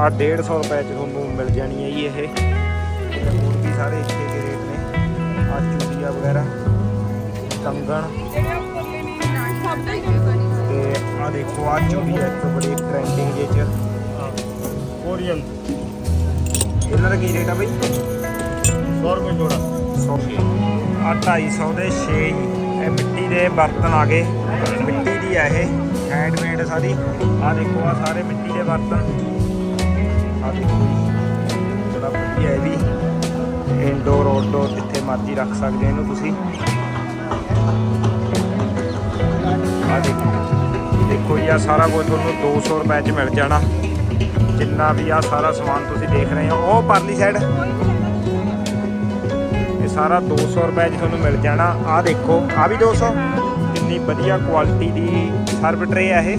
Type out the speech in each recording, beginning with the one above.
ਆ 150 ਰੁਪਏ ਚ ਤੁਹਾਨੂੰ ਮਿਲ ਜਾਣੀ ਹੈ ਜੀ ਇਹ। ਹੋਰ ਵੀ ਸਾਰੇ ਇੱਥੇ ਦੇ ਰੇਟ ਨੇ। ਆ ਚੂੜੀਆਂ ਵਗੈਰਾ ਕੰਗਣ। ਤੇ ਆ ਦੇਖੋ ਆ ਚੂੜੀ ਇੱਕ ਬੜੀ ਟ੍ਰੈਂਡਿੰਗ ਜੇ ਚ। ਕੋਰੀਅਨ। ਇਹਨਾਂ ਦਾ ਕੀ ਰੇਟ ਆ ਬਈ? 100 ਰੁਪਏ ਜੋੜਾ। 100 ਆ 250 ਦੇ 6 ਇਹ ਮਿੱਟੀ ਦੇ ਬਰਤਨ ਆ ਗਏ। ਮਿੱਟੀ ਦੀ ਆ ਇਹ। ਹੈਂਡਮੇਡ ਸਾਰੀ। ਆ ਦੇਖੋ ਆ ਸਾਰੇ ਮਿੱਟੀ ਦੇ ਬਰਤਨ। ਆ ਦੇਖੋ ਜੀ। ਬੜਾ ਵਧੀਆ ਇਹ ਵੀ ਇੰਡੋਰ ਆਊਟਡੋਰ ਜਿੱਥੇ ਮਰਜ਼ੀ ਰੱਖ ਸਕਦੇ ਇਹਨੂੰ ਤੁਸੀਂ। ਆ ਦੇਖੋ ਦੇਖੋ ਜੀ ਆ ਸਾਰਾ ਕੁਝ ਤੁਹਾਨੂੰ 200 ਰੁਪਏ ਚ ਮਿਲ ਜਾਣਾ। ਜਿੰਨਾ ਵੀ ਆ ਸਾਰਾ ਸਮਾਨ ਤੁਸੀਂ ਦੇਖ ਰਹੇ ਹੋ, ਉਹ ਪਰਲੀ ਸਾਈਡ ਇਹ ਸਾਰਾ 200 ਰੁਪਏ 'ਚ ਤੁਹਾਨੂੰ ਮਿਲ ਜਾਣਾ। ਆ ਦੇਖੋ ਆ ਵੀ 200 ਕਿੰਨੀ ਵਧੀਆ ਕੁਆਲਿਟੀ ਦੀ ਸਰਵ ਟਰੇ ਆ ਇਹ।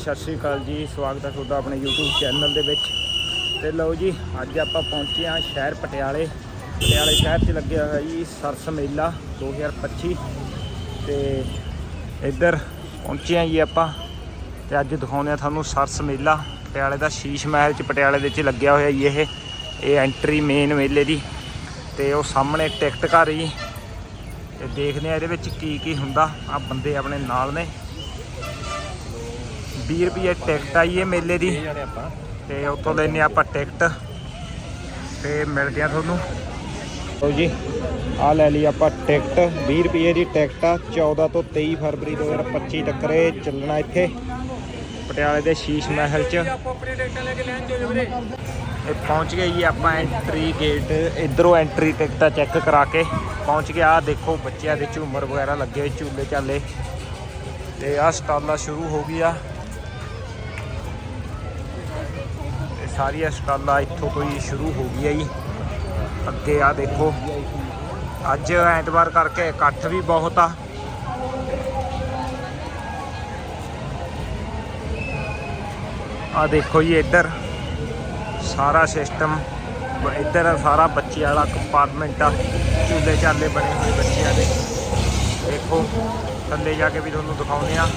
ਸਤਿ ਸ਼੍ਰੀ ਅਕਾਲ ਜੀ, ਸਵਾਗਤ ਹੈ ਤੁਹਾਡਾ ਆਪਣੇ YouTube ਚੈਨਲ ਦੇ ਵਿੱਚ। ਤੇ ਲਓ ਜੀ, ਅੱਜ ਆਪਾਂ ਪਹੁੰਚੇ ਹਾਂ ਸ਼ਹਿਰ ਪਟਿਆਲੇ। ਪਟਿਆਲੇ ਸ਼ਹਿਰ 'ਚ ਲੱਗਿਆ ਹੋਇਆ ਜੀ ਸਰਸ ਮੇਲਾ 2025 ਤੇ ਇੱਧਰ ਪਹੁੰਚੇ ਹਾਂ ਜੀ ਆਪਾਂ ਤੇ ਅੱਜ ਦਿਖਾਉਂਦੇ ਆ ਤੁਹਾਨੂੰ ਸਰਸ ਮੇਲਾ। ਪਟਿਆਲੇ ਦਾ ਸ਼ੀਸ਼ ਮਹਿਲ 'ਚ ਪਟਿਆਲੇ ਦੇ ਵਿੱਚ ਲੱਗਿਆ ਹੋਇਆ ਜੀ ਇਹ। ਇਹ ਐਂਟਰੀ ਮੇਨ ਮੇਲੇ ਦੀ। ਤੇ ਉਹ ਸਾਹਮਣੇ ਟਿਕਟ ਘਰ ਜੀ। ਤੇ ਦੇਖਦੇ ਆ ਇਹਦੇ ਵਿੱਚ ਕੀ ਕੀ ਹੁੰਦਾ। ਆ ਬੰਦੇ ਆਪਣੇ ਨਾਲ ਨੇ। 20 ਰੁਪਏ ਟਿਕਟ ਆਈ ਇਹ ਮੇਲੇ ਦੀ। ਤੇ ਉੱਥੋਂ ਲੈਨੇ ਆਪਾਂ ਟਿਕਟ। ਤੇ ਮਿਲਦੇ ਆ ਤੁਹਾਨੂੰ। ਲਓ ਜੀ ਆ ਲੈ ਲਈ ਆਪਾਂ ਟਿਕਟ। 20 ਰੁਪਏ ਦੀ ਟਿਕਟ ਆ 14 ਤੋਂ 23 ਫਰਵਰੀ 2025 ਤੱਕ ਇਹ ਚੱਲਣਾ ਇੱਥੇ। ਪਟਿਆਲੇ ਦੇ ਸ਼ੀਸ਼ ਮਹਿਲ 'ਚ। ਇਹ ਪਹੁੰਚ ਗਏ ਜੀ ਆਪਾਂ ਐਂਟਰੀ ਗੇਟ ਇਧਰੋਂ ਐਂਟਰੀ ਟਿਕਟਾਂ ਚੈੱਕ ਕਰਾ ਕੇ। ਪਹੁੰਚ ਗਿਆ ਆ ਦੇਖੋ ਬੱਚਿਆਂ ਦੇ ਝੂਮਰ ਵਗੈਰਾ ਲੱਗੇ ਝੂਲੇ ਚਾਲੇ ਤੇ ਆ ਸਟਾਲਾਂ ਸ਼ੁਰੂ ਹੋ ਗਈਆਂ। ਤੇ ਸਾਰੀਆਂ ਸਟਾਲਾਂ ਇੱਥੋਂ ਤੋਂ ਹੀ ਸ਼ੁਰੂ ਹੋ ਗਈਆਂ ਜੀ। ਅੱਗੇ ਆ ਦੇਖੋ, ਅੱਜ ਐਤਵਾਰ ਕਰਕੇ ਇਕੱਠ ਵੀ ਬਹੁਤ ਆ। ਆ ਦੇਖੋ ਜੀ ਇੱਧਰ ਸਾਰਾ ਸਿਸਟਮ ਇੱਧਰ ਸਾਰਾ ਬੱਚੇ ਵਾਲਾ ਕੰਪਾਰਟਮੈਂਟ ਆ। ਝੂਲੇ ਚਾਲੇ ਬਣੇ ਹੋਏ ਬੱਚਿਆਂ ਦੇ। ਦੇਖੋ, ਥੱਲੇ ਜਾ ਕੇ ਵੀ ਤੁਹਾਨੂੰ ਦਿਖਾਉਂਦੇ ਆ।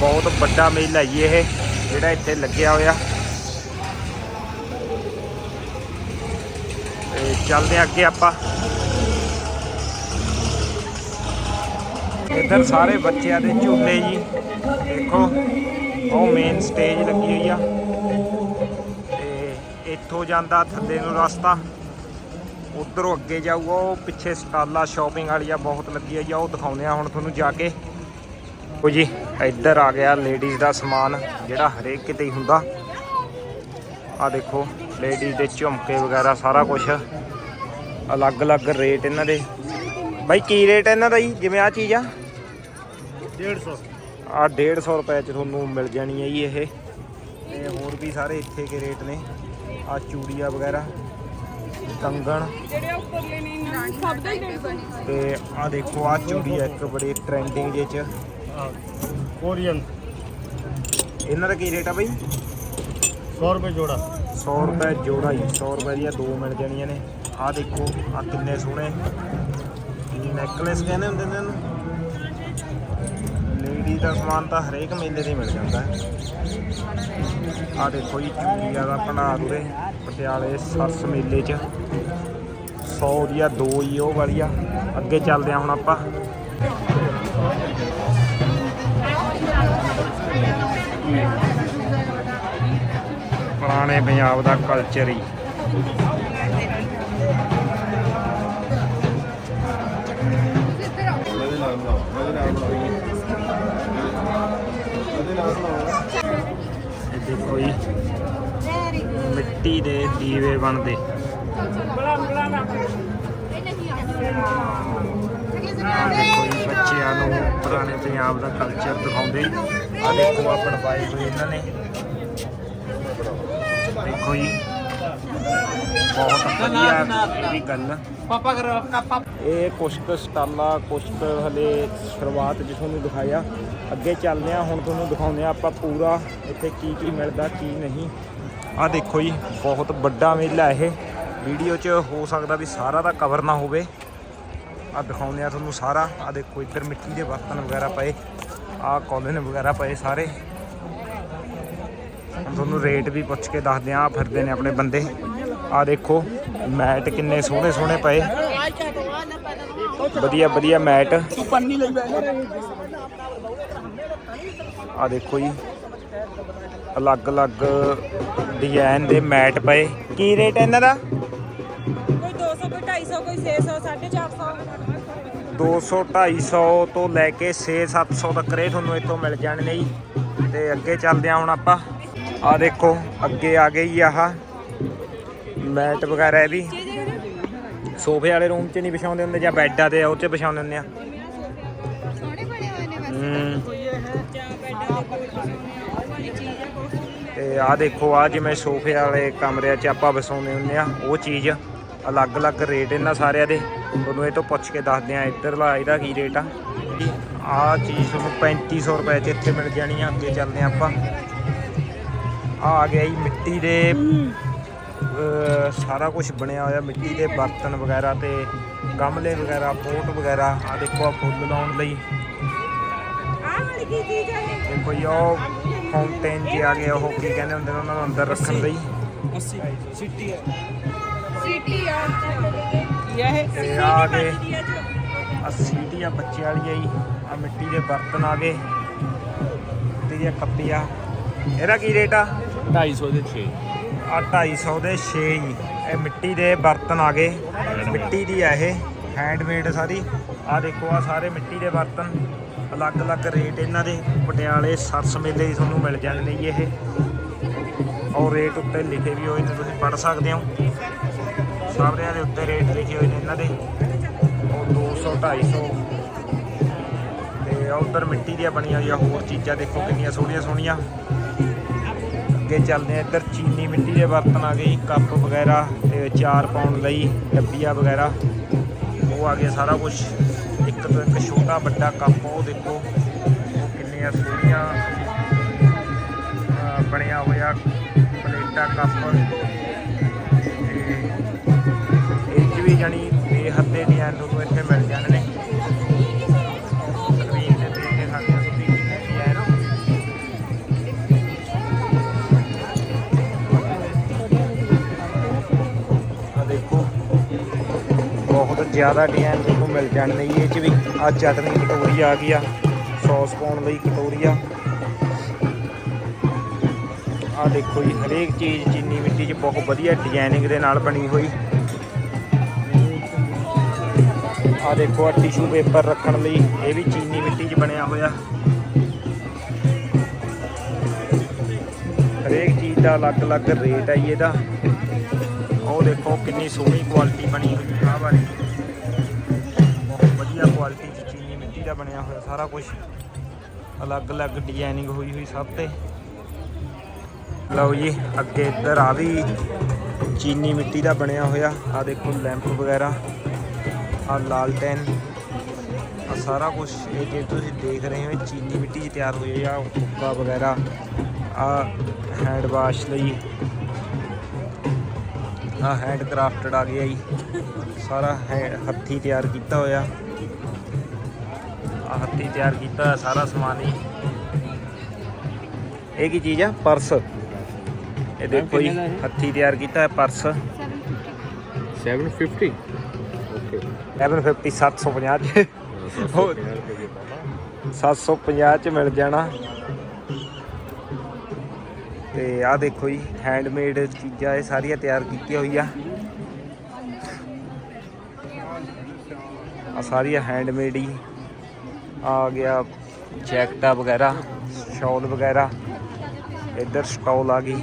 ਬਹੁਤ ਵੱਡਾ ਮੇਲਾ ਜੀ ਇਹ, ਜਿਹੜਾ ਇੱਥੇ ਲੱਗਿਆ ਹੋਇਆ। ਚੱਲਦੇ ਆ ਅੱਗੇ ਆਪਾਂ। ਇੱਧਰ ਸਾਰੇ ਬੱਚਿਆਂ ਦੇ ਝੂਲੇ ਜੀ। ਦੇਖੋ, ਉਹ ਮੇਨ ਸਟੇਜ ਲੱਗੀ ਹੋਈ ਆ। ਤੇ ਇੱਥੋਂ ਜਾਂਦਾ ਥੱਲੇ ਨੂੰ ਰਸਤਾ। ਉਧਰੋਂ ਅੱਗੇ ਜਾਊਗਾ, ਉਹ ਪਿੱਛੇ ਸਟਾਲਾਂ ਸ਼ਾਪਿੰਗ ਵਾਲੀਆਂ ਬਹੁਤ ਲੱਗੀ ਹੋਈ ਆ ਉਹ ਦਿਖਾਉਂਦੇ ਆ ਹੁਣ ਤੁਹਾਨੂੰ ਜਾ ਕੇ। ਉਹ ਜੀ, ਇੱਧਰ ਆ ਗਿਆ ਲੇਡੀਜ਼ ਦਾ ਸਮਾਨ, ਜਿਹੜਾ ਹਰੇਕ ਕਿਤੇ ਹੀ ਹੁੰਦਾ। ਆ ਦੇਖੋ ਲੇਡੀਜ਼ ਦੇ ਝੁਮਕੇ ਵਗੈਰਾ ਸਾਰਾ ਕੁਝ ਅਲੱਗ-ਅਲੱਗ ਰੇਟ ਇਹਨਾਂ ਦੇ। ਬਾਈ ਕੀ ਰੇਟ ਇਹਨਾਂ ਦਾ ਜੀ? ਜਿਵੇਂ ਆ ਚੀਜ਼ ਆ। 150 ਆ 150 ਰੁਪਏ ਚ ਤੁਹਾਨੂੰ ਮਿਲ ਜਾਣੀ ਹੈ ਜੀ ਇਹ। ਤੇ ਹੋਰ ਵੀ ਸਾਰੇ ਇੱਥੇ ਕੇ ਰੇਟ ਨੇ। ਆ ਚੂੜੀਆਂ ਵਗੈਰਾ ਕੰਗਣ। ਤੇ ਆ ਦੇਖੋ ਆ ਚੂੜੀ ਇੱਕ ਬੜੇ ਟ੍ਰੈਂਡਿੰਗ ਜੇ ਚ। ਕੋਰੀਅਨ। ਇਹਨਾਂ ਦਾ ਕੀ ਰੇਟ ਆ ਬਾਈ? 100 ਰੁਪਏ ਜੋੜਾ। 100 ਰੁਪਏ ਜੋੜਾ ਹੀ 100 ਰੁਪਏ ਦੀਆਂ ਦੋ ਮਿਲ ਜਾਣੀਆਂ ਨੇ। ਆਹ ਦੇਖੋ ਆ ਕਿੰਨੇ ਸੋਹਣੇ। ਨੈਕਲੇਸ ਕਹਿੰਦੇ ਹੁੰਦੇ ਨੇ ਇਹਨੂੰ। ਲੇਡੀ ਦਾ ਸਮਾਨ ਤਾਂ ਹਰੇਕ ਮੇਲੇ ਤੇ ਮਿਲ ਜਾਂਦਾ ਹੈ। ਆ ਦੇਖੋ ਜੀ, ਚੂੜੀਆਂ ਦਾ ਭੰਡਾਰ ਉਰੇ, ਪਟਿਆਲੇ ਸਰਸ ਮੇਲੇ 'ਚ। 100 ਦੀਆਂ ਦੋ ਹੀ ਉਹ ਵਾਲੀਆਂ ਅੱਗੇ ਚੱਲਦੇ ਆ ਹੁਣ ਆਪਾਂ। ਪੁਰਾਣੇ ਪੰਜਾਬ ਦਾ ਕਲਚਰ ਹੀ। ਇਹ ਦੇਖੋ ਜੀ ਮਿੱਟੀ ਦੇ ਦੀਵੇ ਬਣਦੇ। ਬੱਚਿਆਂ ਨੂੰ, ਪੁਰਾਣੇ ਪੰਜਾਬ ਦਾ ਕਲਚਰ ਦਿਖਾਉਂਦੇ। ਆ ਦੇਖੋ ਆ ਬਣਵਾਏ ਹੋਏ ਇਹਨਾਂ ਨੇ। ਦੇਖੋ ਜੀ। ਬਹੁਤ ਵਧੀਆ ਇਹ ਗੱਲ ਪਾਪਾ ਕਰ ਪਾਪਾ। ਇਹ ਕੁਛ ਕੁ ਸਟਾਲਾ ਕੁਛ ਕੁ ਹਲੇ ਸ਼ੁਰੂਆਤ ਜਿ ਤੁਹਾਨੂੰ ਦਿਖਾਇਆ ਅੱਗੇ ਚੱਲਦੇ ਆ ਹੁਣ ਤੁਹਾਨੂੰ ਦਿਖਾਉਂਦੇ ਆ ਆਪਾਂ ਪੂਰਾ ਇੱਥੇ ਕੀ ਕੀ ਮਿਲਦਾ ਕੀ ਨਹੀਂ। ਆ ਦੇਖੋ ਜੀ ਬਹੁਤ ਵੱਡਾ ਮੇਲਾ ਇਹ। ਵੀਡੀਓ 'ਚ ਹੋ ਸਕਦਾ ਵੀ ਸਾਰਾ ਦਾ ਕਵਰ ਨਾ ਹੋਵੇ। ਆ ਦਿਖਾਉਂਦੇ ਆ ਤੁਹਾਨੂੰ ਸਾਰਾ। ਆ ਦੇਖੋ ਇੱਧਰ ਮਿੱਟੀ ਦੇ ਬਰਤਨ ਵਗੈਰਾ ਪਏ। ਆ ਕੋਲਨ ਵਗੈਰਾ ਪਏ ਸਾਰੇ। ਤੁਹਾਨੂੰ ਰੇਟ ਵੀ ਪੁੱਛ ਕੇ ਦੱਸਦੇ ਆ ਫਿਰਦੇ ਨੇ ਆਪਣੇ ਬੰਦੇ। ਆ ਦੇਖੋ ਮੈਟ ਕਿੰਨੇ ਸੋਹਣੇ ਸੋਹਣੇ ਪਏ। ਵਧੀਆ ਵਧੀਆ ਮੈਟ। ਆ ਦੇਖੋ ਜੀ ਅਲੱਗ-ਅਲੱਗ ਡਿਜ਼ਾਈਨ ਦੇ ਮੈਟ ਪਏ। ਕੀ ਰੇਟ ਹੈ ਇਹਨਾਂ ਦਾ? ਕੋਈ 200 ਕੋਈ 250 ਕੋਈ 600 450 200 250 ਤੋਂ ਲੈ ਕੇ 6-700 ਤੱਕ ਰੇ ਤੁਹਾਨੂੰ ਇੱਥੋਂ ਮਿਲ ਜਾਣਗੇ ਜੀ। ਤੇ ਅੱਗੇ ਚੱਲਦੇ ਆ ਹੁਣ ਆਪਾਂ। ਆ ਦੇਖੋ ਅੱਗੇ ਆ ਗਈ ਆਹ। ਮੈਟ ਵਗੈਰਾ ਇਹ ਵੀ ਸੋਫੇ ਵਾਲੇ ਰੂਮ 'ਚ ਨਹੀਂ ਵਿਛਾਉਂਦੇ ਹੁੰਦੇ ਜਾਂ ਬੈੱਡਾਂ ਤੇ ਉਹ 'ਚ ਵਿਛਾਉਂਦੇ ਹੁੰਦੇ ਆ। ਸੋਹਣੇ ਬਣੇ ਤੇ ਆ ਦੇਖੋ ਆ ਜਿਵੇਂ ਸੋਫੇ ਵਾਲੇ ਕਮਰਿਆਂ 'ਚ ਆਪਾਂ ਵਸਾਉਂਦੇ ਹੁੰਦੇ ਆ, ਉਹ ਚੀਜ਼ ਅਲੱਗ-ਅਲੱਗ ਰੇਟ ਇਹਨਾਂ ਸਾਰਿਆਂ ਦੇ। ਤੁਹਾਨੂੰ ਇਹ ਤੋਂ ਪੁੱਛ ਕੇ ਦੱਸਦੇ ਆ ਇੱਧਰਲਾ ਇਹਦਾ ਕੀ ਰੇਟ ਆ। ਆ ਚੀਜ਼ ਤੁਹਾਨੂੰ 3500 ਰੁਪਏ 'ਚ ਇੱਥੇ ਮਿਲ ਜਾਣੀ ਆ, ਅੱਗੇ ਚੱਲਦੇ ਆ ਆਪਾਂ। ਆ ਆ ਗਿਆ ਜੀ ਮਿੱਟੀ ਦੇ ਸਾਰਾ ਕੁਝ ਬਣਿਆ ਹੋਇਆ ਮਿੱਟੀ ਦੇ ਬਰਤਨ ਵਗੈਰਾ ਤੇ ਗਮਲੇ ਵਗੈਰਾ ਪੋਟ ਵਗੈਰਾ ਆ ਦੇਖੋ ਆ ਫੁੱਲ ਲਾਉਣ ਲਈ। ਆਹ ਵਾਲੀ ਕੀ ਚੀਜ਼ ਹੈ ਇਹ? ਦੇਖੋ ਜੀ ਉਹ ਫਾਊਂਟੇਨ ਜੀ ਆ ਗਏ ਉਹ ਕੀ ਕਹਿੰਦੇ ਹੁੰਦੇ ਨੇ ਉਹਨਾਂ ਨੂੰ ਅੰਦਰ ਰੱਖਣ ਲਈ। ਸਿੱਟੀ ਆ। ਇਹ ਆ ਗਏ ਆ ਸੀਟੀ ਆ ਬੱਚੇ ਵਾਲੀ ਆ ਜੀ। ਆ ਮਿੱਟੀ ਦੇ ਬਰਤਨ ਆ ਗਏ। ਤੇ ਇਹ ਕੱਪੀਆ। ਇਹਦਾ ਕੀ ਰੇਟ ਆ? 250 ਦੇ 6 ਆ 250 ਦੇ 6 ਜੀ ਇਹ ਮਿੱਟੀ ਦੇ ਬਰਤਨ ਆ ਗਏ। ਮਿੱਟੀ ਦੀ ਆ ਇਹ। ਹੈਂਡਮੇਡ ਸਾਰੀ। ਆ ਦੇਖੋ ਆ ਸਾਰੇ ਮਿੱਟੀ ਦੇ ਬਰਤਨ। ਅਲੱਗ-ਅਲੱਗ ਰੇਟ ਇਹਨਾਂ ਦੇ। ਪਟਿਆਲੇ ਸਰਸ ਮੇਲੇ 'ਚ ਤੁਹਾਨੂੰ ਮਿਲ ਜਾਣਗੇ ਜੀ ਇਹ। ਔਰ ਰੇਟ ਉੱਤੇ ਲਿਖੇ ਵੀ ਹੋਏ ਨੇ, ਤੁਸੀਂ ਪੜ੍ਹ ਸਕਦੇ ਹੋ। ਸਾਰਿਆਂ ਦੇ ਉੱਤੇ ਰੇਟ ਲਿਖੇ ਹੋਏ ਨੇ ਇਹਨਾਂ ਦੇ। ਉਹ 200 250 ਤੇ ਉਧਰ ਮਿੱਟੀ ਦੀਆਂ ਬਣੀਆਂ ਹੋਈਆਂ ਹੋਰ ਚੀਜ਼ਾਂ ਦੇਖੋ ਕਿੰਨੀਆਂ ਸੋਹਣੀਆਂ ਸੋਹਣੀਆਂ ਅੱਗੇ ਚੱਲਦੇ ਆ ਇੱਧਰ ਚੀਨੀ ਮਿੱਟੀ ਦੇ ਬਰਤਨ ਆ ਗਏ ਕੱਪ ਵਗੈਰਾ ਤੇ ਚਾਰ ਪਾਉਣ ਲਈ ਡੱਬੀਆਂ ਵਗੈਰਾ। ਉਹ ਆ ਗਿਆ ਸਾਰਾ ਕੁਝ ਇੱਕ ਤੋਂ ਇੱਕ ਛੋਟਾ ਵੱਡਾ ਕੱਪ, ਉਹ ਦੇਖੋ। ਉਹ ਕਿੰਨੀਆਂ ਸੋਹਣੀਆਂ ਬਣਿਆ ਹੋਇਆ ਪਲੇਟਾਂ ਕੱਪ। ਤੇ ਇਹ ਵੀ ਜਾਣੀ ਬੇਹੱਦੇ ਡਿਜ਼ਾਈਨ ਤੁਹਾਨੂੰ ਇੱਥੇ ਮਿਲ ਜਾਂਦੇ ਨੇ ਬਹੁਤ ਜ਼ਿਆਦਾ ਡਿਜ਼ਾਈਨ ਤੁਹਾਨੂੰ ਮਿਲ ਜਾਣਗੇ ਜੀ ਇਹ 'ਚ ਵੀ ਆ ਚਟਨੀ ਕਟੋਰੀ ਆ ਗਈ ਆ। ਸੌਸ ਪਾਉਣ ਲਈ ਕਟੋਰੀ ਆ। ਆ ਦੇਖੋ ਜੀ, ਹਰੇਕ ਚੀਜ਼ ਚੀਨੀ ਮਿੱਟੀ 'ਚ ਬਹੁਤ ਵਧੀਆ ਡਿਜ਼ਾਈਨਿੰਗ ਦੇ ਨਾਲ ਬਣੀ ਹੋਈ। ਆ ਦੇਖੋ, ਆ ਟਿਸ਼ੂ ਪੇਪਰ ਰੱਖਣ ਲਈ ਇਹ ਵੀ ਚੀਨੀ ਮਿੱਟੀ 'ਚ ਬਣਿਆ ਹੋਇਆ। ਹਰੇਕ ਚੀਜ਼ ਦਾ ਅਲੱਗ-ਅਲੱਗ ਰੇਟ ਹੈ ਜੀ ਇਹਦਾ। ਉਹ ਦੇਖੋ, ਕਿੰਨੀ ਸੋਹਣੀ ਕੁਆਲਿਟੀ ਬਣੀ ਹੋਈ ਹੈ ਆਹ ਵਾਲੀ। ਵਧੀਆ ਕੁਆਲਿਟੀ ਚ ਚੀਨੀ ਮਿੱਟੀ ਦਾ ਬਣਿਆ ਹੋਇਆ ਸਾਰਾ ਕੁਝ ਅਲੱਗ-ਅਲੱਗ ਡਿਜ਼ਾਈਨਿੰਗ ਹੋਈ ਹੋਈ ਸਭ ਤੇ। ਲਓ ਜੀ, ਅੱਗੇ ਇੱਧਰ ਆ ਵੀ ਚੀਨੀ ਮਿੱਟੀ ਦਾ ਬਣਿਆ ਹੋਇਆ। ਆ ਦੇਖੋ ਲੈਂਪ ਵਗੈਰਾ ਆ ਲਾਲਟੈਨ ਆ ਸਾਰਾ ਕੁਝ ਇਹ ਜੇ ਤੁਸੀਂ ਦੇਖ ਰਹੇ ਹੋ ਚੀਨੀ ਮਿੱਟੀ 'ਚ ਤਿਆਰ ਹੋਈ ਆ, ਹੁੱਕਾ ਵਗੈਰਾ ਆ ਹੈਂਡ ਵਾਸ਼ ਲਈ। ਆ ਹੈਂਡ ਕਰਾਫਟਡ ਆ ਗਿਆ ਜੀ। ਸਾਰਾ ਹੈ- ਹੱਥੀ ਤਿਆਰ ਕੀਤਾ ਹੋਇਆ। ਆ ਹੱਥੀ ਤਿਆਰ ਕੀਤਾ ਹੋਇਆ ਸਾਰਾ ਸਮਾਨ ਹੀ ਇਹ ਕੀ ਚੀਜ਼ ਆ? ਪਰਸ। ਇਹ ਦੇਖੋ ਜੀ? ਹੱਥੀ ਤਿਆਰ ਕੀਤਾ ਹੋਇਆ ਪਰਸ। 750 ਓਕੇ 750 750 ਚ। ਹੋਰ 750 ਚ ਮਿਲ ਜਾਣਾ। ਤੇ ਆਹ ਦੇਖੋ ਜੀ ਹੈਂਡਮੇਡ ਚੀਜ਼ਾਂ ਇਹ ਸਾਰੀਆਂ ਤਿਆਰ ਕੀਤੀਆਂ ਹੋਈਆਂ। ਆ ਸਾਰੀਆਂ ਹੈਂਡਮੇਡ ਹੀ। ਆ ਗਿਆ ਜੈਕਟਾ ਵਗੈਰਾ, ਸ਼ਾਲ ਵਗੈਰਾ। ਇੱਧਰ ਸਟਾਲ ਆ ਗਈ।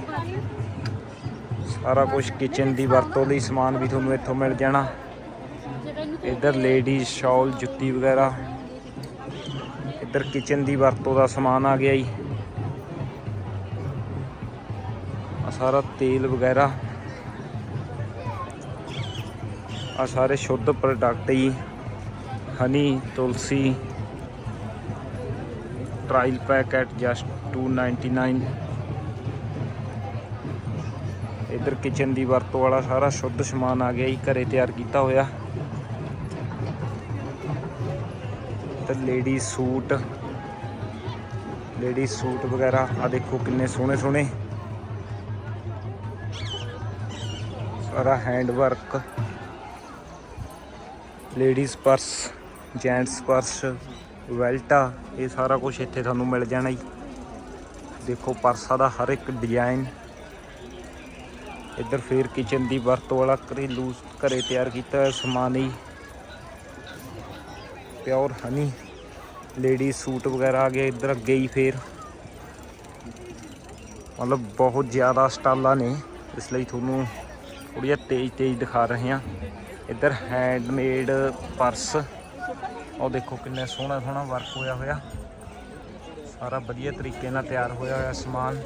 ਸਾਰਾ ਕੁਝ ਕਿਚਨ ਦੀ ਵਰਤੋਂ ਲਈ ਸਮਾਨ ਵੀ ਤੁਹਾਨੂੰ ਇੱਥੋਂ ਮਿਲ ਜਾਣਾ। ਇੱਧਰ ਲੇਡੀਜ਼ ਸ਼ਾਲ ਜੁੱਤੀ ਵਗੈਰਾ। ਇੱਧਰ ਕਿਚਨ ਦੀ ਵਰਤੋਂ ਦਾ ਸਮਾਨ ਆ ਗਿਆ ਜੀ। ਸਾਰਾ ਤੇਲ ਵਗੈਰਾ। ਆ ਸਾਰੇ ਸ਼ੁੱਧ ਪ੍ਰੋਡਕਟ ਜੀ। ਹਨੀ, ਤੁਲਸੀ। ਟ੍ਰਾਇਲ ਪੈਕ ਐਟ ਜਸਟ 299 ਇੱਧਰ ਕਿਚਨ ਦੀ ਵਰਤੋਂ ਵਾਲਾ ਸਾਰਾ ਸ਼ੁੱਧ ਸਮਾਨ ਆ ਗਿਆ ਜੀ, ਘਰੇ ਤਿਆਰ ਕੀਤਾ ਹੋਇਆ। ਤੇ ਲੇਡੀ ਸੂਟ ਲੇਡੀ ਸੂਟ ਵਗੈਰਾ ਆ ਦੇਖੋ ਕਿੰਨੇ ਸੋਹਣੇ ਸੋਹਣੇ ਸਾਰਾ hand work ladies purse gents purse ਵੈਲਟਾ ਇਹ ਸਾਰਾ ਕੁਝ ਇੱਥੇ ਤੁਹਾਨੂੰ ਮਿਲ ਜਾਣਾ ਜੀ। ਦੇਖੋ ਪਰਸਾਂ ਦਾ ਹਰ ਇੱਕ ਡਿਜ਼ਾਈਨ ਇੱਧਰ ਫੇਰ ਕਿਚਨ ਦੀ ਵਰਤੋਂ ਵਾਲਾ ਘਰੇਲੂ ਘਰੇ ਤਿਆਰ ਕੀਤਾ ਸਮਾਨ ਹੀ ਪਿਓਰ ਹਨੀ ਲੇਡੀ ਸੂਟ ਵਗੈਰਾ ਆ ਗਏ ਇੱਧਰ ਅੱਗੇ ਹੀ ਫੇਰ। ਮਤਲਬ ਬਹੁਤ ਜ਼ਿਆਦਾ ਸਟਾਲਾਂ ਨੇ, ਇਸ ਲਈ ਤੁਹਾਨੂੰ ਥੋੜ੍ਹੀਆਂ ਤੇਜ਼ ਤੇਜ਼ ਦਿਖਾ ਰਹੇ ਹਾਂ। ਇੱਧਰ ਹੈਂਡਮੇਡ ਪਰਸ ਉਹ ਦੇਖੋ ਕਿੰਨਾ ਸੋਹਣਾ ਸੋਹਣਾ ਵਰਕ ਹੋਇਆ ਹੋਇਆ। ਸਾਰਾ ਵਧੀਆ ਤਰੀਕੇ ਨਾਲ ਤਿਆਰ ਹੋਇਆ ਹੋਇਆ ਸਮਾਨ।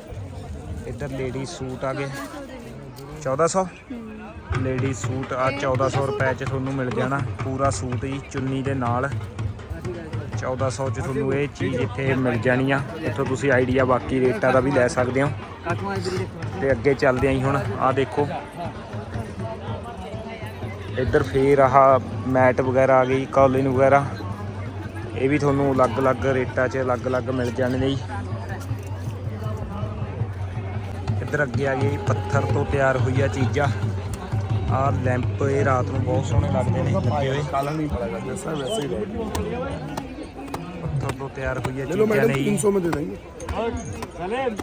ਇੱਧਰ ਲੇਡੀ ਸੂਟ ਆ ਗਏ। 1400 ਲੇਡੀ ਸੂਟ ਆ 1400 ਰੁਪਏ ਚ ਤੁਹਾਨੂੰ ਮਿਲ ਜਾਣਾ। ਪੂਰਾ ਸੂਟ ਹੀ ਚੁੰਨੀ ਦੇ ਨਾਲ। 1400 ਚ ਤੁਹਾਨੂੰ ਇਹ ਚੀਜ਼ ਇੱਥੇ ਮਿਲ ਜਾਣੀ ਆ। ਇੱਥੋਂ ਤੁਸੀਂ ਆਈਡੀਆ ਬਾਕੀ ਰੇਟਾਂ ਦਾ ਵੀ ਲੈ ਸਕਦੇ ਹੋ। ਤੇ ਅੱਗੇ ਚੱਲਦੇ ਆਂ ਜੀ ਹੁਣ। ਆ ਦੇਖੋ। ਇੱਧਰ ਫੇਰ ਆਹ ਮੈਟ ਵਗੈਰਾ ਆ ਗਈ ਕਾਲਿਨ ਵਗੈਰਾ। ਇਹ ਵੀ ਤੁਹਾਨੂੰ ਅਲੱਗ-ਅਲੱਗ ਰੇਟਾਂ 'ਚ ਅਲੱਗ-ਅਲੱਗ ਮਿਲ ਜਾਣੇ ਨੇ ਜੀ। ਇੱਧਰ ਅੱਗੇ ਆ ਗਏ ਪੱਥਰ ਤੋਂ ਤਿਆਰ ਹੋਈ ਆ ਚੀਜ਼ਾਂ। ਆਹ ਲੈਂਪ ਇਹ ਰਾਤ ਨੂੰ ਬਹੁਤ ਸੋਹਣੇ ਲੱਗਦੇ ਨੇ ਲੱਗੇ ਹੋਏ। ਕਾਲਾ ਨਹੀਂ ਪੜਾ ਕਰਦੇ ਸਰ ਵੈਸੇ ਹੀ ਪੱਥਰ ਤੋਂ ਤਿਆਰ ਹੋਈ ਆ ਚੀਜ਼ਾਂ ਨੇ 300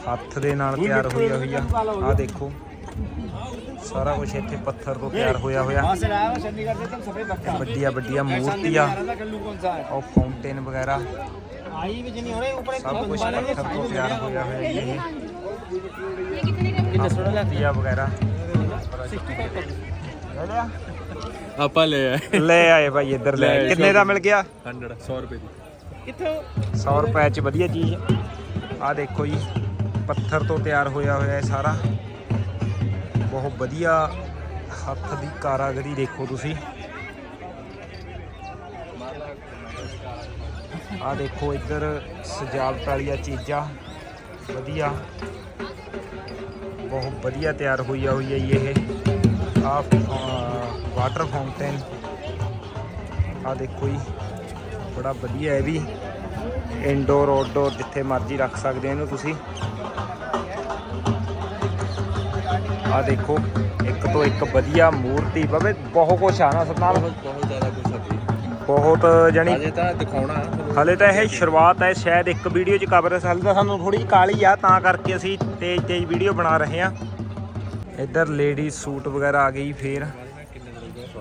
ਹੱਥ ਦੇ ਨਾਲ ਤਿਆਰ ਹੋਈ ਹੋਈ ਆ। ਆ ਦੇਖੋ। ਸਾਰਾ ਕੁਝ ਇੱਥੇ ਪੱਥਰ ਤੋਂ ਤਿਆਰ ਹੋਇਆ ਹੋਇਆ ਵੱਡੀਆਂ ਵੱਡੀਆਂ ਮੂਰਤੀਆਂ ਉਹ ਫਾਊਂਟੇਨ ਵਗੈਰਾ ਸਭ ਕੁਝ ਪੱਥਰ ਤੋਂ ਤਿਆਰ ਹੋਇਆ ਹੋਇਆ ਜੀ ਇਹ ਮੂਰਤੀਆਂ ਵਗੈਰਾ ਲੈ ਲਿਆ? आपा ले आए ਲੈ ਆਏ ਭਾਈ ਇੱਧਰ ਲੈ ਲੈ, ਕਿੰਨੇ ਦਾ ਮਿਲ ਗਿਆ हंड्रेड सौ रुपए की 100 ਰੁਪਏ ਚ ਵਧੀਆ ਚੀਜ਼ ਆ ਦੇਖੋ ਜੀ ਪੱਥਰ ਤੋਂ ਤਿਆਰ ਹੋਇਆ ਹੋਇਆ ਇਹ ਸਾਰਾ ਬਹੁਤ ਵਧੀਆ ਹੱਥ ਦੀ ਕਾਰਾਗਰੀ ਦੇਖੋ ਤੁਸੀਂ। ਆ ਦੇਖੋ ਇੱਧਰ ਸਜਾਵਟ ਵਾਲੀਆਂ ਚੀਜ਼ਾਂ। ਵਧੀਆ। ਬਹੁਤ ਵਧੀਆ ਤਿਆਰ ਹੋਈਆ ਹੋਈ ਹੈ ਜੀ ਇਹ। ਆ ਵਾਟਰ ਫਾਊਂਟੇਨ ਆ ਦੇਖੋ ਜੀ। ਬੜਾ ਵਧੀਆ ਹੈ ਵੀ। ਇਨਡੋਰ ਆਊਟਡੋਰ ਜਿੱਥੇ ਮਰਜ਼ੀ ਰੱਖ ਸਕਦੇ ਇਹਨੂੰ ਤੁਸੀਂ। ਆ ਦੇਖੋ ਇੱਕ ਤੋਂ ਇੱਕ ਵਧੀਆ ਮੂਰਤੀ ਬਾਬੇ ਬਹੁਤ ਕੁਛ ਆ ਨਾ ਸਰਨਾਮ ਬਹੁਤ ਬਹੁਤ ਜ਼ਿਆਦਾ ਕੁਛ ਹੈ ਬਹੁਤ ਜਾਨੀ ਹਲੇ ਤਾਂ ਦਿਖਾਉਣਾ। ਹਲੇ ਤਾਂ ਇਹ ਸ਼ੁਰੂਆਤ ਹੈ ਸ਼ਾਇਦ ਇੱਕ ਵੀਡੀਓ 'ਚ ਕਵਰ ਹਲੇ ਤਾਂ ਸਾਨੂੰ ਥੋੜੀ ਕਾਲੀ ਆ ਤਾਂ ਕਰਕੇ ਅਸੀਂ ਤੇਜ਼ ਤੇਜ਼ ਵੀਡੀਓ ਬਣਾ ਰਹੇ ਆ ਇੱਧਰ ਲੇਡੀ ਸੂਟ ਵਗੈਰਾ ਆ ਗਈ ਫੇਰ।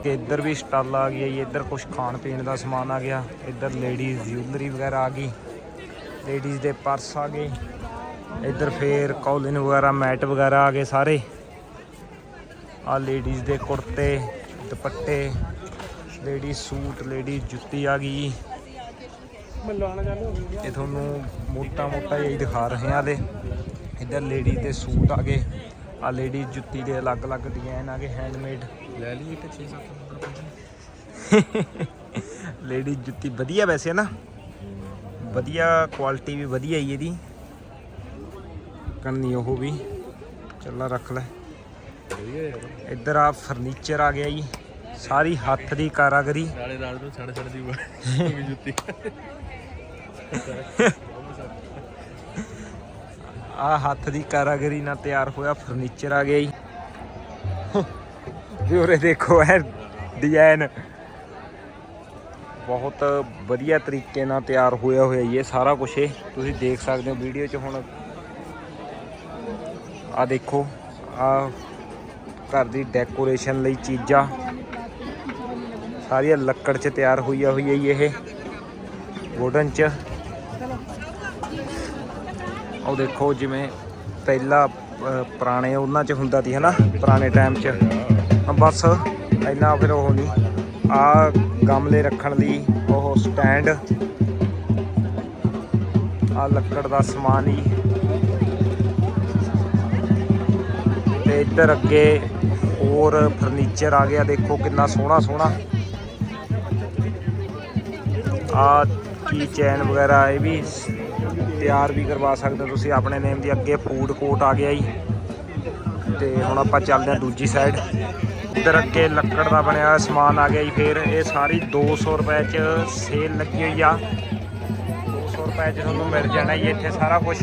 ਤੇ ਇੱਧਰ ਵੀ ਸਟਾਲ ਆ ਗਈ ਇੱਧਰ ਕੁਝ ਖਾਣ ਪੀਣ ਦਾ ਸਮਾਨ ਆ ਗਿਆ। ਇੱਧਰ ਲੇਡੀਜ਼ ਜਿਊਲਰੀ ਵਗੈਰਾ ਆ ਗਈ। ਲੇਡੀਜ਼ ਦੇ ਪਰਸ ਆ ਗਏ। ਇੱਧਰ ਫੇਰ ਕੌਲਿਨ ਵਗੈਰਾ ਮੈਟ ਵਗੈਰਾ ਆ ਗਏ ਸਾਰੇ। ਆ ਲੇਡੀਜ਼ ਦੇ ਕੁੜਤੇ ਦੁਪੱਟੇ ਲੇਡੀ ਸੂਟ ਲੇਡੀ ਜੁੱਤੀ ਆ ਗਈ। ਇਹ ਤੁਹਾਨੂੰ ਮੋਟਾ ਮੋਟਾ ਇਹ ਦਿਖਾ ਰਹੇ ਆ ਦੇ ਇੱਧਰ ਲੇਡੀ ਦੇ ਸੂਟ ਆ ਗਏ ਆ ਲੇਡੀ ਜੁੱਤੀ ਦੇ ਅਲੱਗ-ਅਲੱਗ ਡਿਜ਼ਾਈਨ ਆ ਗਏ ਹੈਂਡਮੇਡ ਲੈ ਲਈ ਇੱਕ 6-7 ਲੇਡੀ ਜੁੱਤੀ ਵਧੀਆ ਵੈਸੇ ਨਾ। ਵਧੀਆ ਕੁਆਲਿਟੀ ਵੀ ਵਧੀਆ ਹੀ ਇਹਦੀ। ਕੰਨੀ ਉਹ ਵੀ। ਚੱਲਾ ਰੱਖ ਲੈ। ਇੱਧਰ ਆ ਫਰਨੀਚਰ ਆ ਗਿਆ ਜੀ। ਸਾਰੀ ਹੱਥ ਦੀ ਕਾਰਾਗਰੀ। ਨਾਲੇ ਨਾਲ ਤੋਂ ਛੜ ਛੜ ਦੀ ਜੁੱਤੀ। ਆ ਹੱਥ ਦੀ ਕਾਰਾਗਰੀ ਨਾਲ ਤਿਆਰ ਹੋਇਆ ਫਰਨੀਚਰ ਆ ਗਿਆ ਜੀ। ਵੀ ਦੇਖੋ ਐ ਡਿਜ਼ਾਈਨ ਬਹੁਤ ਵਧੀਆ ਤਰੀਕੇ ਨਾਲ ਤਿਆਰ ਹੋਇਆ ਹੋਇਆ ਜੀ ਇਹ ਸਾਰਾ ਕੁਝ ਤੁਸੀਂ ਦੇਖ ਸਕਦੇ ਹੋ ਵੀਡੀਓ 'ਚ ਹੁਣ। ਆ ਦੇਖੋ ਆ ਘਰ ਦੀ ਡੈਕੋਰੇਸ਼ਨ ਲਈ ਚੀਜ਼ਾਂ। ਸਾਰੀਆਂ ਲੱਕੜ 'ਚ ਤਿਆਰ ਹੋਈਆਂ ਹੋਈਆਂ ਜੀ ਇਹ। ਵੁਡਨ 'ਚ। ਉਹ ਦੇਖੋ ਜਿਵੇਂ ਪਹਿਲਾਂ ਪੁਰਾਣੇ ਉਹਨਾਂ 'ਚ ਹੁੰਦਾ ਸੀ ਹਨਾ, ਪੁਰਾਣੇ ਟਾਈਮ 'ਚ। ਬਸ ਇੰਨਾ ਫਿਰ ਉਹ ਨਹੀਂ। ਆ ਗਮਲੇ ਰੱਖਣ ਲਈ ਉਹ ਸਟੈਂਡ ਆ ਲੱਕੜ ਦਾ ਸਮਾਨ ਹੀ। ਤੇ ਇੱਧਰ ਅੱਗੇ ਹੋਰ ਫਰਨੀਚਰ ਆ ਗਿਆ, ਦੇਖੋ ਕਿੰਨਾ ਸੋਹਣਾ ਸੋਹਣਾ। ਆ ਕੀ ਚੈਨ ਵਗੈਰਾ, ਇਹ ਵੀ ਤਿਆਰ ਵੀ ਕਰਵਾ ਸਕਦੇ ਤੁਸੀਂ, ਆਪਣੇ ਨੇਮ ਦੀ ਅੱਗੇ ਫੂਡ ਕੋਰਟ ਆ ਗਿਆ ਜੀ। ਤੇ ਹੁਣ ਆਪਾਂ ਚੱਲਦੇ ਹਾਂ ਦੂਜੀ ਸਾਈਡ ਇੱਧਰ ਅੱਗੇ ਲੱਕੜ ਦਾ ਬਣਿਆ ਹੋਇਆ ਸਮਾਨ ਆ ਗਿਆ ਜੀ ਫੇਰ, ਇਹ ਸਾਰੀ 200 ਰੁਪਏ ਚ ਸੇਲ ਲੱਗੀ ਹੋਈ ਆ। 200 ਰੁਪਏ ਚ ਤੁਹਾਨੂੰ ਮਿਲ ਜਾਣਾ ਜੀ, ਇੱਥੇ ਸਾਰਾ ਕੁਝ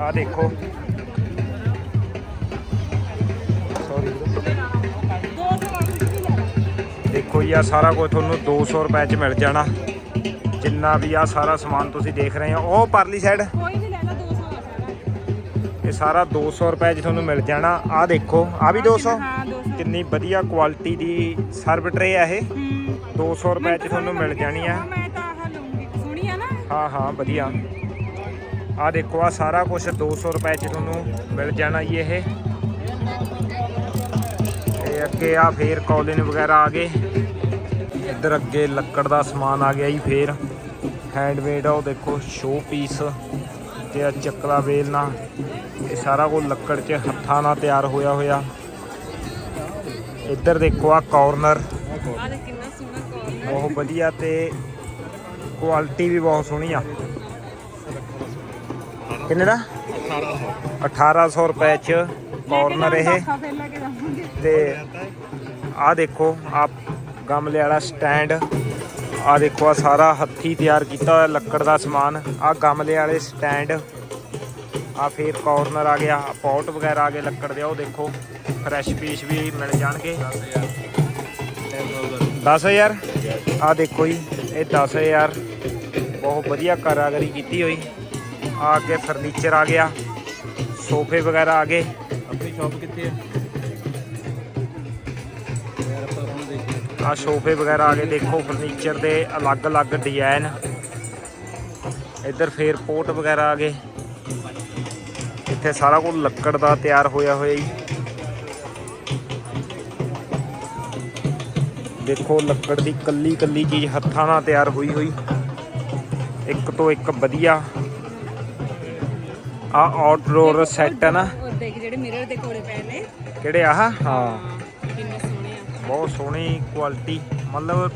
ਆ ਦੇਖੋ ਦੇਖੋ ਜੀ ਆ ਸਾਰਾ ਕੁਝ ਤੁਹਾਨੂੰ 200 ਰੁਪਏ ਚ ਮਿਲ ਜਾਣਾ। ਜਿੰਨਾ ਵੀ ਆ ਸਾਰਾ ਸਮਾਨ ਤੁਸੀਂ ਦੇਖ ਰਹੇ ਹੋ ਉਹ ਪਰਲੀ ਸਾਈਡ ਕੋਈ ਨਹੀਂ ਲੈਣਾ 200 ਆ ਸਾਰਾ ਇਹ ਸਾਰਾ 200 ਰੁਪਏ 'ਚ ਤੁਹਾਨੂੰ ਮਿਲ ਜਾਣਾ। ਆ ਦੇਖੋ ਆ ਵੀ 200 ਹਾਂ 200 ਕਿੰਨੀ ਵਧੀਆ ਕੁਆਲਿਟੀ ਦੀ ਸਰਵ ਟਰੇ ਆ ਇਹ। ਹੂੰ। 200 ਰੁਪਏ 'ਚ ਤੁਹਾਨੂੰ ਮਿਲ ਜਾਣੀ ਆ। ਮੈਂ ਤਾਂ ਆਹ ਲਊਂਗੀ। ਸੁਣੀ ਆ ਨਾ? ਹਾਂ ਹਾਂ ਵਧੀਆ। ਆ ਦੇਖੋ ਆ ਸਾਰਾ ਕੁਝ 200 ਰੁਪਏ 'ਚ ਤੁਹਾਨੂੰ ਮਿਲ ਜਾਣਾ ਜੀ ਇਹ। ਅੱਗੇ ਆ ਫੇਰ ਕੌਲਿਨ ਵਗੈਰਾ ਆ ਗਏ। ਇੱਧਰ ਅੱਗੇ ਲੱਕੜ ਦਾ ਸਮਾਨ ਆ ਗਿਆ ਜੀ ਫੇਰ। ਹੈਂਡਮੇਡ ਆ ਉਹ ਦੇਖੋ ਸ਼ੋ ਪੀਸ ਤੇ ਆ ਚੱਕਲਾ ਵੇਲਣਾ ਇਹ ਸਾਰਾ ਕੁਝ ਲੱਕੜ 'ਚ ਹੱਥਾਂ ਨਾਲ ਤਿਆਰ ਹੋਇਆ ਹੋਇਆ। ਇੱਧਰ ਦੇਖੋ ਆ ਕਾਰਨਰ ਆ ਦੇ ਕਿੰਨਾ ਸੋਹਣਾ ਕੋਲ ਬਹੁਤ ਵਧੀਆ ਤੇ ਕੁਆਲਿਟੀ ਵੀ ਬਹੁਤ ਸੋਹਣੀ ਆ। ਕਿੰਨੇ ਦਾ? 1800 ਰੁਪਏ ਚ ਕਾਰਨਰ ਇਹ। ਤੇ ਆਹ ਦੇਖੋ ਆ ਗਮਲੇ ਵਾਲਾ ਸਟੈਂਡ ਆ ਦੇਖੋ ਆ ਸਾਰਾ ਹੱਥੀ ਤਿਆਰ ਕੀਤਾ ਹੋਇਆ ਲੱਕੜ ਦਾ ਸਮਾਨ ਆ ਗਮਲੇ ਵਾਲੇ ਸਟੈਂਡ ਆ ਫੇਰ ਕਾਰਨਰ ਆ ਗਿਆ ਪੌਟ ਵਗੈਰਾ ਆ ਗਏ ਲੱਕੜ ਦੇ, ਉਹ ਦੇਖੋ ਫਰੈਸ਼ ਪੀਸ ਵੀ ਮਿਲ ਜਾਣਗੇ। 10000 ਆ ਦੇਖੋ ਜੀ, ਇਹ 10000 ਬਹੁਤ ਵਧੀਆ ਕਾਰਾਗਰੀ ਕੀਤੀ ਹੋਈ। ਆ ਅੱਗੇ ਫਰਨੀਚਰ ਆ ਗਿਆ, ਸੋਫੇ ਵਗੈਰਾ ਆ ਗਏ। ਆਪਣੀ ਸ਼ਾਪ ਕਿੱਥੇ ਹੈ? ਆ ਸੋਫੇ ਵਗੈਰਾ ਆ ਗਏ ਦੇਖੋ ਫਰਨੀਚਰ ਦੇ ਅਲੱਗ-ਅਲੱਗ ਡਿਜ਼ਾਈਨ ਇੱਧਰ ਫੇਰ ਪੋਟ ਵਗੈਰਾ ਆ ਗਏ। ਇੱਥੇ ਸਾਰਾ ਕੁਝ ਲੱਕੜ ਦਾ ਤਿਆਰ ਹੋਇਆ ਹੋਇਆ ਜੀ। ਦੇਖੋ ਲੱਕੜ ਦੀ ਕੱਲੀ ਕੱਲੀ ਚੀਜ਼ ਹੱਥਾਂ ਨਾਲ ਤਿਆਰ ਹੋਈ ਹੋਈ। ਇੱਕ ਤੋਂ ਇੱਕ ਵਧੀਆ। ਆ ਆਊਟਡੋਰ ਸੈੱਟ ਹੈ ਨਾ। ਉਹ ਦੇਖ ਜਿਹੜੇ ਮਿਰਰ ਦੇ ਕੋਲੇ ਪਏ ਨੇ। ਕਿਹੜੇ ਆਹ? ਹਾਂ। ਬਹੁਤ ਸੋਹਣੀ ਕੁਆਲਿਟੀ ਮਤਲਬ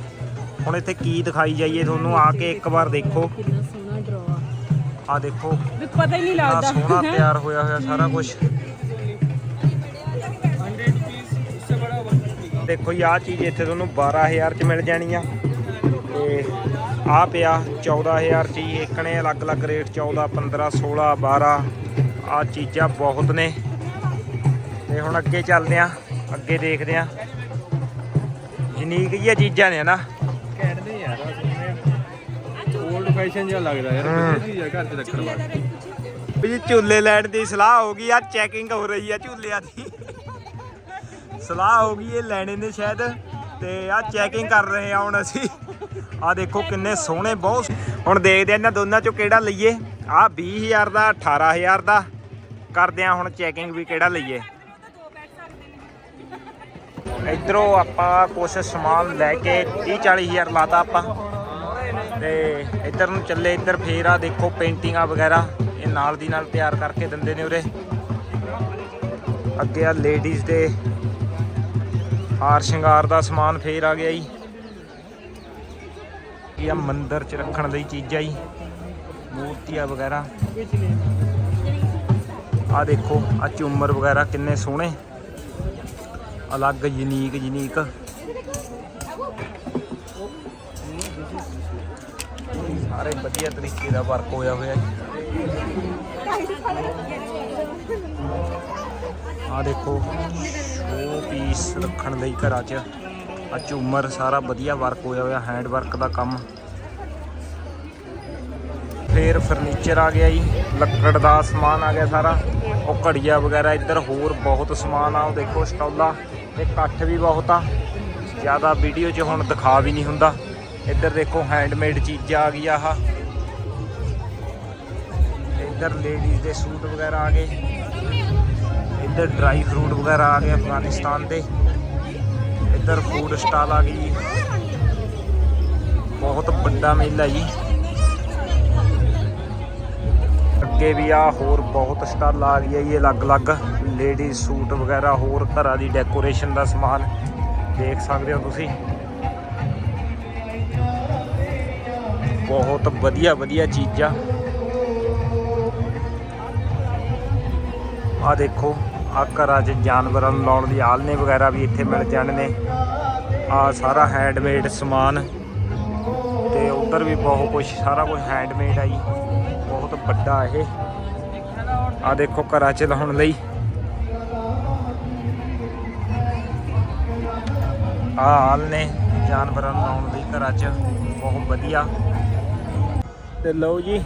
ਹੁਣ ਇੱਥੇ ਕੀ ਦਿਖਾਈ ਜਾਈਏ ਤੁਹਾਨੂੰ ਆ ਕੇ ਇੱਕ ਵਾਰ ਦੇਖੋ। ਕਿੰਨਾ ਸੋਹਣਾ ਆ। ਦੇਖੋ। ਵੀ ਪਤਾ ਹੀ ਨਹੀਂ ਲੱਗਦਾ। ਸੋਹਣਾ ਤਿਆਰ ਹੋਇਆ ਹੋਇਆ ਸਾਰਾ ਕੁਝ ਦੇਖੋ ਜੀ ਆ ਚੀਜ਼ ਇੱਥੇ ਤੁਹਾਨੂੰ 12000 ਚ ਮਿਲ ਜਾਣੀ ਆ। ਤੇ ਆ ਪਿਆ 14000 ਚ ਹੀ ਇੱਕਣੇ ਅਲੱਗ-ਅਲੱਗ ਰੇਟ 14 15 16 12 ਆ ਚੀਜ਼ਾਂ ਬਹੁਤ ਨੇ। ਤੇ ਹੁਣ ਅੱਗੇ ਚੱਲਦੇ ਆ ਅੱਗੇ ਦੇਖਦੇ ਆ। ਯੂਨੀਕ ਜਿਹੀਆਂ ਚੀਜ਼ਾਂ ਨੇ ਨਾ। ਨੇ ਯਾਰ 올ਡ ਫੈਸ਼ਨ ਜਿਹਾ ਲੱਗਦਾ ਯਾਰ ਚੀਜ਼ ਆ ਘਰ 'ਚ ਰੱਖਣ ਵਾਸਤੇ ਵੀ ਝੂਲੇ ਲੈਣ ਦੀ ਸਲਾਹ ਹੋ ਗਈ ਆ ਚੈਕਿੰਗ ਹੋ ਰਹੀ ਆ ਝੂਲਿਆਂ ਦੀ। ਸਲਾਹ ਹੋ ਗਈ ਇਹ ਲੈਣੇ ਨੇ ਸ਼ਾਇਦ ਤੇ ਆ ਚੈਕਿੰਗ ਕਰ ਰਹੇ ਆ ਹੁਣ ਅਸੀਂ। ਆ ਦੇਖੋ ਕਿੰਨੇ ਸੋਹਣੇ ਬਹੁਤ ਹੁਣ ਦੇਖਦੇ ਆ ਇਹਨਾਂ ਦੋਨਾਂ ਚੋਂ ਕਿਹੜਾ ਲਈਏ। ਆ 20000 ਦਾ 18000 ਦਾ। ਕਰਦੇ ਆ ਹੁਣ ਚੈਕਿੰਗ ਵੀ ਕਿਹੜਾ ਲਈਏ। ਇਧਰੋਂ ਆਪਾਂ ਕੁਛ ਸਮਾਨ ਲੈ ਕੇ 30 40000 ਲਾਤਾ ਆਪਾਂ। ਤੇ ਇੱਧਰ ਨੂੰ ਚੱਲੇ, ਇੱਧਰ ਫੇਰ ਆ ਦੇਖੋ ਪੇਂਟਿੰਗਾਂ ਵਗੈਰਾ। ਇਹ ਨਾਲ ਦੀ ਨਾਲ ਤਿਆਰ ਕਰਕੇ ਦਿੰਦੇ ਨੇ ਉਰੇ। ਅੱਗੇ ਆ ਲੇਡੀਜ਼ ਦੇ ਹਾਰ ਸ਼ਿੰਗਾਰ ਦਾ ਸਮਾਨ ਫੇਰ ਆ ਗਿਆ ਜੀ। ਇਹ ਆ ਮੰਦਿਰ ਚ ਰੱਖਣ ਲਈ ਚੀਜ਼ਾਂ ਜੀ। ਮੂਰਤੀਆਂ ਵਗੈਰਾ। ਆ ਦੇਖੋ ਆ ਝੂਮਰ ਵਗੈਰਾ ਕਿੰਨੇ ਸੋਹਣੇ। ਅਲੱਗ ਯੂਨੀਕ ਯੂਨੀਕ ਸਾਰੇ ਵਧੀਆ ਤਰੀਕੇ ਦਾ ਵਰਕ ਹੋਇਆ ਹੋਇਆ ਜੀ। ਆ ਦੇਖੋ ਸ਼ੋ ਪੀਸ ਰੱਖਣ ਲਈ ਘਰਾਂ 'ਚ। ਆ ਝੂਮਰ ਸਾਰਾ ਵਧੀਆ ਵਰਕ ਹੋਇਆ ਹੋਇਆ ਹੈਂਡ ਵਰਕ ਦਾ ਕੰਮ। ਫੇਰ ਫਰਨੀਚਰ ਆ ਗਿਆ ਜੀ, ਲੱਕੜ ਦਾ ਸਮਾਨ ਆ ਗਿਆ ਸਾਰਾ। ਉਹ ਘੜੀਆ ਵਗੈਰਾ, ਇੱਧਰ ਹੋਰ ਬਹੁਤ ਸਮਾਨ ਆ, ਉਹ ਦੇਖੋ ਸਟੌਲਾ। ਤੇ ਇਕੱਠ ਵੀ ਬਹੁਤ ਆ। ਜ਼ਿਆਦਾ ਵੀਡੀਓ 'ਚ ਹੁਣ ਦਿਖਾ ਵੀ ਨਹੀਂ ਹੁੰਦਾ। ਇੱਧਰ ਦੇਖੋ ਹੈਂਡਮੇਡ ਚੀਜ਼ਾਂ ਆ ਗਈਆਂ ਆਹ। ਇੱਧਰ ਲੇਡੀਜ਼ ਦੇ ਸੂਟ ਵਗੈਰਾ ਆ ਗਏ। ਇੱਧਰ ਡਰਾਈ ਫਰੂਟ ਵਗੈਰਾ ਆ ਗਏ ਅਫਗਾਨਿਸਤਾਨ ਦੇ। ਇੱਧਰ ਫੂਡ ਸਟਾਲ ਆ ਗਈ। ਬਹੁਤ ਵੱਡਾ ਮੇਲਾ ਜੀ। ਅੱਗੇ ਵੀ ਆ, ਹੋਰ ਬਹੁਤ ਸਟਾਲ ਆ ਗਈ ਹੈ ਜੀ ਅਲੱਗ-ਅਲੱਗ ਲੇਡੀ ਸੂਟ ਵਗੈਰਾ, ਹੋਰ ਘਰਾਂ ਦੀ ਡੈਕੋਰੇਸ਼ਨ ਦਾ ਸਮਾਨ ਦੇਖ ਸਕਦੇ ਹੋ ਤੁਸੀਂ। ਬਹੁਤ ਵਧੀਆ ਵਧੀਆ ਚੀਜ਼ਾਂ। ਆ ਦੇਖੋ ਆ ਘਰਾਂ 'ਚ ਜਾਨਵਰਾਂ ਨੂੰ ਲਾਉਣ ਦੀ ਆਲਣੇ ਵਗੈਰਾ ਵੀ ਇੱਥੇ ਮਿਲ ਜਾਣ ਨੇ। ਆ ਸਾਰਾ ਹੈਂਡਮੇਡ ਸਮਾਨ ਤੇ ਉਧਰ ਵੀ ਬਹੁਤ ਕੁਝ ਸਾਰਾ ਕੁਝ ਹੈਂਡਮੇਡ ਆ ਜੀ। ਵੱਡਾ ਇਹ। ਆ ਦੇਖੋ ਘਰਾਂ 'ਚ ਲਾਉਣ ਲਈ। ਆ ਨੇ ਜਾਨਵਰਾਂ ਨੂੰ ਲਾਉਣ ਲਈ ਘਰਾਂ 'ਚ। ਬਹੁਤ ਵਧੀਆ। ਤੇ ਲਓ ਜੀ,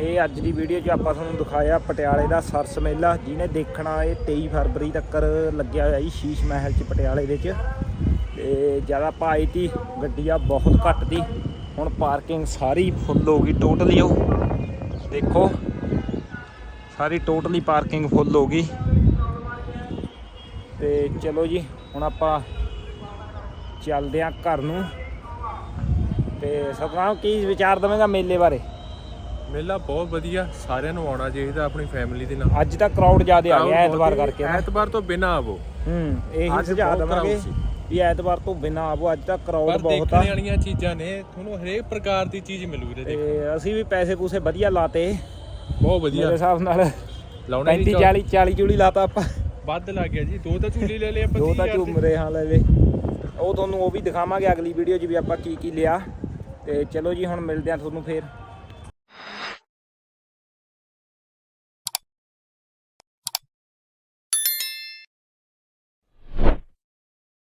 ਇਹ ਅੱਜ ਦੀ ਵੀਡੀਓ 'ਚ ਆਪਾਂ ਤੁਹਾਨੂੰ ਦਿਖਾਇਆ ਪਟਿਆਲੇ ਦਾ ਸਰਸ ਮੇਲਾ, ਜਿਹਨੇ ਦੇਖਣਾ ਇਹ 23 ਫਰਵਰੀ ਤੱਕ ਲੱਗਿਆ ਹੋਇਆ ਜੀ, ਸ਼ੀਸ਼ ਮਹਿਲ 'ਚ ਪਟਿਆਲੇ ਦੇ 'ਚ। ਤੇ ਜ਼ਿਆਦਾ ਪਾਈ ਤੀ, ਗੱਡੀਆਂ ਬਹੁਤ ਘੱਟ ਤੀ। ਹੁਣ ਪਾਰਕਿੰਗ ਸਾਰੀ ਫੁੱਲ ਹੋ ਗਈ ਟੋਟਲੀ ਉਹ। ਦੇਖੋ ਸਾਰੀ ਟੋਟਲੀ ਪਾਰਕਿੰਗ ਫੁੱਲ ਹੋ ਗਈ। ਤੇ ਚਲੋ ਜੀ ਹੁਣ ਆਪਾਂ ਚੱਲਦੇ ਆਂ ਘਰ ਨੂੰ। ਤੇ ਸਤਨਾਮ ਕੀ ਵਿਚਾਰ ਦਵੇਂਗਾ ਮੇਲੇ ਬਾਰੇ? ਮੇਲਾ ਬਹੁਤ ਵਧੀਆ ਸਾਰਿਆਂ ਨੂੰ ਆਉਣਾ ਚਾਹੀਦਾ ਆਪਣੀ ਫੈਮਿਲੀ ਦੇ ਨਾਲ। ਅੱਜ ਤਾਂ ਕਰਾਊਡ ਜ਼ਿਆਦਾ ਆ ਗਿਆ ਐਤਵਾਰ ਕਰਕੇ ਐਤਵਾਰ ਤੋਂ ਬਿਨਾ ਆਵੋ। ਹੂੰ ਇਹੀ ਸੁਝਾਅ ਦਵਾਂਗੇ। ਵੀ ਐਤਵਾਰ ਤੋਂ ਬਿਨਾ ਆਵੋ ਅੱਜ ਤਾਂ ਕਰਾਊਡ ਪਰ ਬਹੁਤ ਦੇਖਣ ਆ। ਵਾਲੀਆਂ ਚੀਜ਼ਾਂ ਨੇ ਤੁਹਾਨੂੰ ਹਰੇਕ ਪ੍ਰਕਾਰ ਦੀ ਚੀਜ਼ ਮਿਲੂਗੀ ਤੇ ਅਸੀਂ ਵੀ ਪੈਸੇ ਪੂਸੇ ਵਧੀਆ ਲਾਤੇ। ਬਹੁਤ ਮੇਰੇ ਵਧੀਆ ਹਿਸਾਬ ਨਾਲ ਲਾਉਣਾ 35 ਨਹੀਂ 40 40 ਚੂੜੀ ਲਾਤਾ ਆਪਾਂ। ਵੱਧ ਲੱਗ ਗਿਆ ਜੀ ਦੋ ਤਾਂ ਝੂਲੇ ਲੈ ਲਏ ਆਪਾਂ ਦੋ ਤਾਂ 30,000 ਦੇ। ਝੂਮਰੇ ਹਾਂ ਲੈ ਵੇ। ਉਹ ਤੁਹਾਨੂੰ ਉਹ ਵੀ ਦਿਖਾਵਾਂਗੇ ਅਗਲੀ ਵੀਡੀਓ 'ਚ ਵੀ ਆਪਾਂ ਕੀ ਕੀ ਲਿਆ। ਤੇ ਚਲੋ ਜੀ ਹੁਣ ਮਿਲਦੇ ਆ ਤੁਹਾਨੂੰ ਫੇਰ।